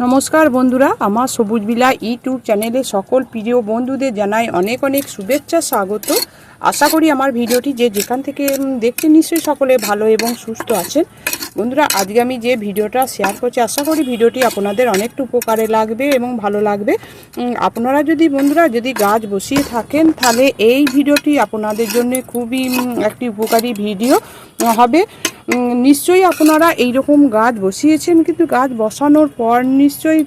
নমস্কার বন্ধুরা, আমার সবুজ বিলা ইউটিউব চ্যানেলে সকল প্রিয় বন্ধুদের জানাই অনেক অনেক শুভেচ্ছা, স্বাগত। আশা করি আমার ভিডিওটি যে যেখান থেকে দেখতে নিশ্চয়ই সকলে ভালো এবং সুস্থ আছেন। বন্ধুরা, আজকে আমি যে ভিডিওটা শেয়ার করছি, আশা করি ভিডিওটি আপনাদের অনেকটা উপকারে লাগবে এবং ভালো লাগবে। আপনারা যদি, বন্ধুরা, যদি গাছ বসিয়ে থাকেন, তাহলে এই ভিডিওটি আপনাদের জন্য খুবই একটি উপকারী ভিডিও হবে। নিশ্চয়ই আপনারা এইরকম গাছ বসিয়েছেন, কিন্তু গাছ বসানোর পর নিশ্চয়ই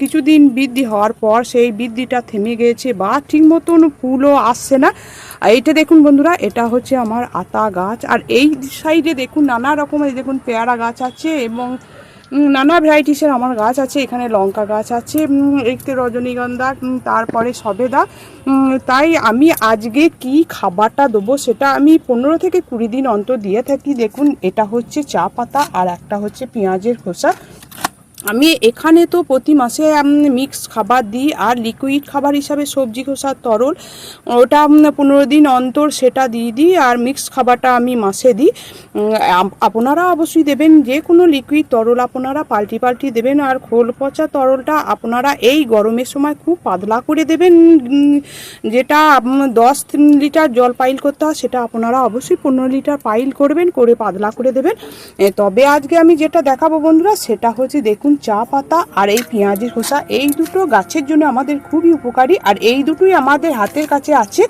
কিছুদিন বৃদ্ধি হওয়ার পর সেই বৃদ্ধিটা থেমে গেছে বা ঠিক মতন ফুলও আসছে না। এইটা দেখুন বন্ধুরা, এটা হচ্ছে আমার আতা গাছ। আর এই সাইডে দেখুন নানা রকমের, দেখুন পেয়ারা গাছ আছে এবং নানা ভ্যারাইটিসের আমার গাছ আছে, এখানে লঙ্কা গাছ আছে একটি রজনীগন্ধা তারপরে সবেদা। তাই আমি আজকে কি খাবারটা দেবো সেটা আমি পনেরো থেকে কুড়ি দিন অন্তর দিয়ে থাকি। দেখুন, এটা হচ্ছে চা পাতা আর একটা হচ্ছে পেঁয়াজের খোসা। আমি এখানে তো প্রতি মাসে মিক্স খাবার দিই আর লিকুইড খাবার হিসাবে সবজি খোসার তরল, ওটা পনেরো দিন অন্তর সেটা দিয়ে দিই আর মিক্স খাবারটা আমি মাসে দিই। আপনারা অবশ্যই দেবেন যে কোনো লিকুইড তরল আপনারা পাল্টি পাল্টি দেবেন আর খোল পচা তরলটা আপনারা এই গরমের সময় খুব পাতলা করে দেবেন যেটা দশ লিটার জল পাইল করতে হয় সেটা আপনারা অবশ্যই পনেরো লিটার পাইল করবেন, করে পাতলা করে দেবেন। তবে আজকে আমি যেটা দেখাবো বন্ধুরা সেটা হচ্ছে দেখুন চা পাতা আর এই পেঁয়াজের খোসা, এই দুটো গাছের জন্য আমাদের খুবই উপকারী। আর এই দুটোই আমাদের হাতের কাছে আছে।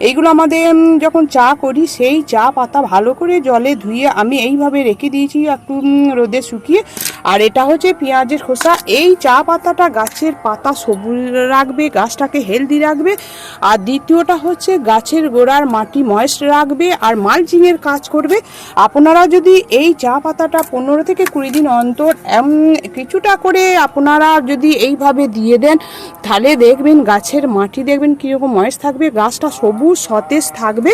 এইগুলো আমাদের যখন চা করি, সেই চা পাতা ভালো করে জলে ধুয়ে আমি এইভাবে রেখে দিয়েছি একটু রোদে শুকিয়ে। আর এটা হচ্ছে পেঁয়াজের খোসা। এই চা পাতাটা গাছের পাতা সবুজ রাখবে, গাছটাকে হেলদি রাখবে। আর দ্বিতীয়টা হচ্ছে গাছের গোড়ার মাটি ময়েস্ট রাখবে আর মালচিংয়ের কাজ করবে। আপনারা যদি এই চা পাতাটা পনেরো থেকে কুড়ি দিন অন্তর কিছুটা করে আপনারা যদি এইভাবে দিয়ে দেন, তাহলে দেখবেন গাছের মাটি দেখবেন কীরকম ময়েস থাকবে, গাছটা সবুজ, সতেজ থাকবে।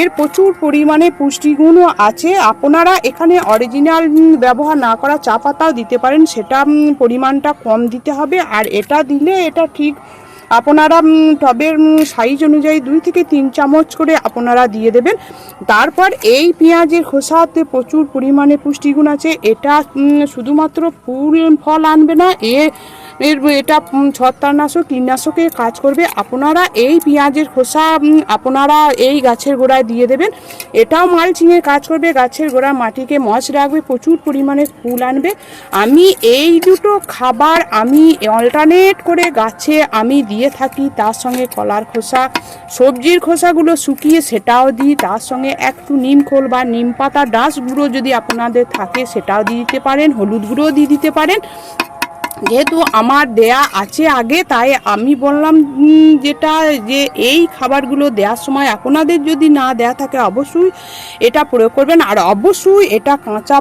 এর প্রচুর পরিমাণে পুষ্টিগুণও আছে। আপনারা এখানে অরিজিনাল ব্যবহার না করা চা পাতাও দিতে পারেন, সেটা পরিমাণটা কম দিতে হবে। আর এটা দিলে এটা ঠিক আপনারা টবের সাইজ অনুযায়ী দুই থেকে তিন চামচ করে আপনারা দিয়ে দেবেন। তারপর এই পেঁয়াজের খোসাতে প্রচুর পরিমাণে পুষ্টিগুণ আছে। এটা শুধুমাত্র ফুল, ফল আনবে না, এ এর এটা উম, ছত্রাকনাশক কীটনাশকের কাজ করবে। আপনারা এই পেঁয়াজের খোসা আপনারা এই গাছের গোড়ায় দিয়ে দেবেন। এটাও মালচিংয়ের কাজ করবে। গাছের গোড়ায় মাটিকে মজ রাখবে প্রচুর পরিমাণে ফুল আনবে। আমি এই দুটো খাবার আমি অল্টারনেট করে গাছে আমি দিয়ে থাকি। তার সঙ্গে কলার খোসা সবজির খোসাগুলো শুকিয়ে সেটাও দিই। তার সঙ্গে একটু নিম খোল বা নিম পাতা ডাস গুঁড়ো যদি আপনাদের থাকে সেটাও দিয়ে দিতে পারেন হলুদ গুঁড়োও দিয়ে দিতে পারেন। যেহেতু আমার দেয়া আছে আগে, তাই আমি বললাম যেটা যে এই খাবারগুলো দেওয়ার সময় আপনাদের যদি না দেয়া থাকে, অবশ্যই এটা প্রয়োগ করবেন। আর অবশ্যই এটা কাঁচা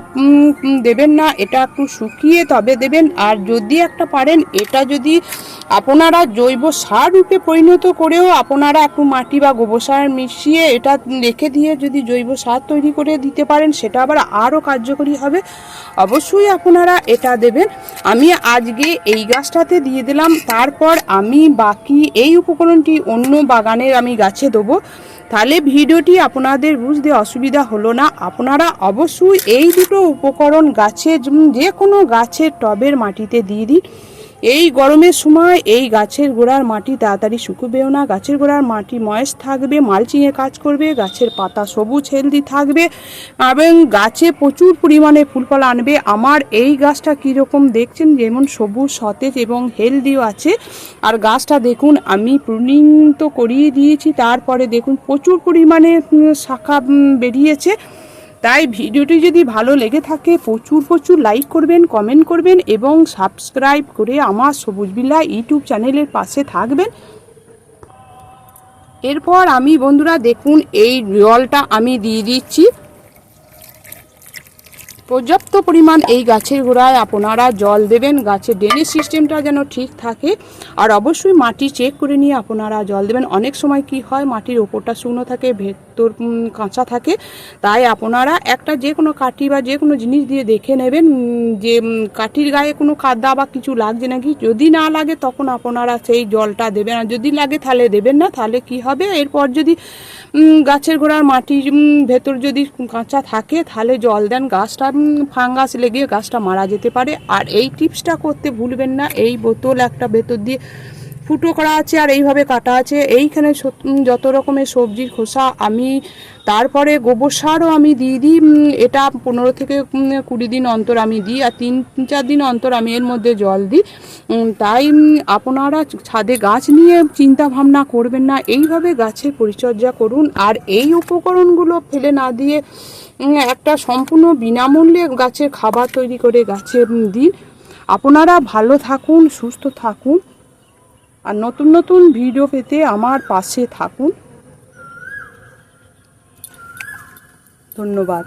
দেবেন না, এটা একটু শুকিয়ে তবে দেবেন। আর যদি একটা পারেন, এটা যদি আপনারা জৈব সার রূপে পরিণত করেও আপনারা একটু মাটি বা গোবর সার মিশিয়ে এটা রেখে দিয়ে যদি জৈব সার তৈরি করে দিতে পারেন, সেটা আবার আরও কার্যকরী হবে। অবশ্যই আপনারা এটা দেবেন। আমি আজকে এই গাছটাতে দিয়ে দিলাম। তারপর আমি বাকি এই উপকরণটি অন্য বাগানের আমি গাছে দেবো। তাহলে ভিডিওটি আপনাদের বুঝতে অসুবিধা হলো না। আপনারা অবশ্যই এই দুটো উপকরণ গাছে যে কোনো গাছের টবের মাটিতে দিয়ে দিন। এই গরমের সময় এই গাছের গোড়ার মাটি তাড়াতাড়ি শুকবেও না। গাছের গোড়ার মাটি ময়েস থাকবে, মালচিংয়ে কাজ করবে, গাছের পাতা সবুজ, হেলদি থাকবে এবং গাছে প্রচুর পরিমাণে ফুল ফল আনবে। আমার এই গাছটা কীরকম দেখছেন? যেমন সবুজ, সতেজ এবং হেলদিও আছে। আর গাছটা দেখুন, আমি প্রুনিং তো করিয়ে দিয়েছি, তারপরে দেখুন প্রচুর পরিমাণে শাখা বেরিয়েছে। তাই ভিডিওটি যদি ভালো লেগে থাকে, প্রচুর প্রচুর লাইক করবেন কমেন্ট করবেন এবং সাবস্ক্রাইব করে আমার সবুজ বিল্লা ইউটিউব চ্যানেলের পাশে থাকবেন। এরপর আমি বন্ধুরা দেখুন, এই জলটা আমি দিয়ে দিচ্ছি। পর্যাপ্ত পরিমাণ এই গাছের গোড়ায় আপনারা জল দেবেন, গাছের ড্রেনেজ সিস্টেমটা যেন ঠিক থাকে। আর অবশ্যই মাটি চেক করে নিয়ে আপনারা জল দেবেন। অনেক সময় কি হয়, মাটির ওপরটা শুকনো থাকে ভেতর কাঁচা থাকে, তাই আপনারা একটা যে কোনো কাঠি বা যে কোনো জিনিস দিয়ে দেখে নেবেন যে কাঠির গায়ে কোনো কাদা বা কিছু লাগছে নাকি। যদি না লাগে, তখন আপনারা সেই জলটা দেবেন। আর যদি লাগে, তাহলে দেবেন না, তাহলে কি হবে? এরপর যদি গাছের গোড়ার মাটির ভেতর যদি কাঁচা থাকে, তাহলে জল দেন। গাছটা ফাঙ্গাস লেগে গাছটা মারা যেতে পারে। আর এই টিপসটা করতে ভুলবেন না। এই বোতল একটা ভেতর দিয়ে ফুটো করা আছে আর এইভাবে কাটা আছে। এইখানে যত রকমের সবজির খোসা আমি, তারপরে গোবর সারও আমি দিয়ে দিই। এটা পনেরো থেকে কুড়ি দিন অন্তর আমি দিই আর তিন, চার দিন অন্তর আমি এর মধ্যে জল দিই। তাই আপনারা ছাদে গাছ নিয়ে চিন্তা ভাবনা করবেন না। এইভাবে গাছের পরিচর্যা করুন আর এই উপকরণগুলো ফেলে না দিয়ে একটা সম্পূর্ণ বিনামূল্যে গাছের খাবার তৈরি করে গাছে দিন। আপনারা ভালো থাকুন, সুস্থ থাকুন। আর নতুন নতুন ভিডিও পেতে আমার পাশে থাকুন। ধন্যবাদ।